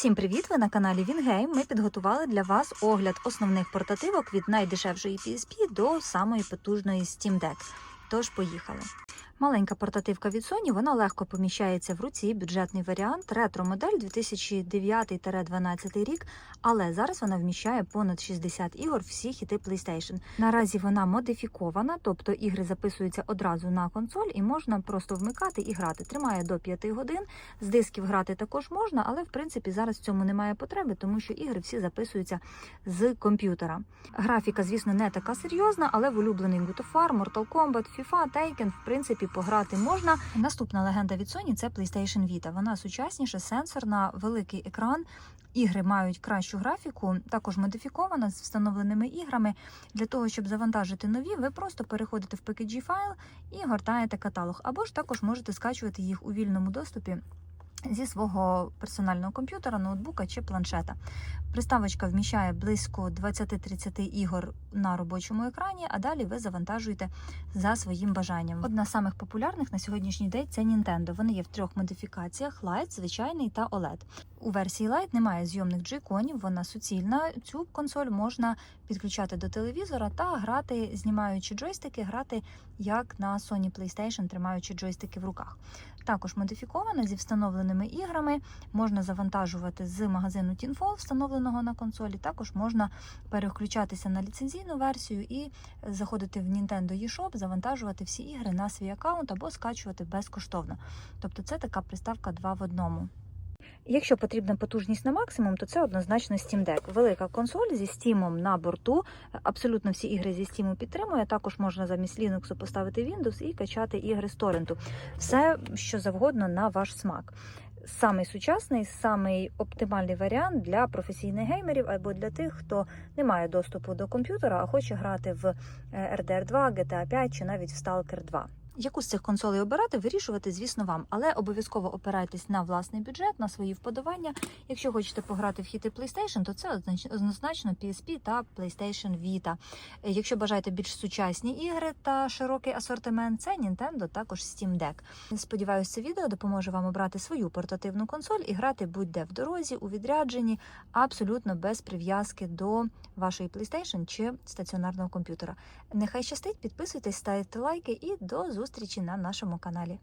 Всім привіт! Ви на каналі Вінгейм. Ми підготували для вас огляд основних портативок від найдешевшої PSP до самої потужної Steam Deck. Тож поїхали. Маленька портативка від Sony, вона легко поміщається в руці, бюджетний варіант, ретро-модель 2009-12 рік, але зараз вона вміщає понад 60 ігор всі хіти PlayStation. Наразі вона модифікована, тобто ігри записуються одразу на консоль і можна просто вмикати і грати. Тримає до 5 годин. З дисків грати також можна, але в принципі зараз в цьому немає потреби, тому що ігри всі записуються з комп'ютера. Графіка, звісно, не така серйозна, але в улюблений God of War, Mortal Kombat, FIFA, Taken, в принципі, пограти можна. Наступна легенда від Sony – це PlayStation Vita. Вона сучасніша, сенсорна, великий екран. Ігри мають кращу графіку, також модифікована з встановленими іграми. Для того, щоб завантажити нові, ви просто переходите в PKG файл і гортаєте каталог. Або ж також можете скачувати їх у вільному доступі зі свого персонального комп'ютера, ноутбука чи планшета. Приставочка вміщає близько 20-30 ігор на робочому екрані, а далі ви завантажуєте за своїм бажанням. Одна з самих популярних на сьогоднішній день це Nintendo. Вони є в трьох модифікаціях: Lite, звичайний та OLED. У версії Lite немає зйомних джойконів, вона суцільна. Цю консоль можна підключати до телевізора та грати, знімаючи джойстики, грати як на Sony PlayStation, тримаючи джойстики в руках. Також модифікована зі встановленими іграми, можна завантажувати з магазину TinFall, встановленого на консолі. Також можна переключатися на ліцензійну версію і заходити в Nintendo eShop, завантажувати всі ігри на свій аккаунт або скачувати безкоштовно. Тобто це така приставка 2 в одному. Якщо потрібна потужність на максимум, то це однозначно Steam Deck. Велика консоль зі Steam на борту. Абсолютно всі ігри зі Steam підтримує. Також можна замість Linux поставити Windows і качати ігри з торренту. Все, що завгодно на ваш смак. Самий сучасний, самий оптимальний варіант для професійних геймерів або для тих, хто не має доступу до комп'ютера, а хоче грати в RDR 2, GTA 5 чи навіть в Stalker 2. Яку з цих консолей обирати, вирішувати, звісно, вам, але обов'язково опирайтесь на власний бюджет, на свої вподобання. Якщо хочете пограти в хіти PlayStation, то це однозначно PSP та PlayStation Vita. Якщо бажаєте більш сучасні ігри та широкий асортимент, це Nintendo, також Steam Deck. Сподіваюся, це відео допоможе вам обрати свою портативну консоль і грати будь-де в дорозі, у відрядженні, абсолютно без прив'язки до вашої PlayStation чи стаціонарного комп'ютера. Нехай щастить, підписуйтесь, ставте лайки і до зустрічі на нашому каналі.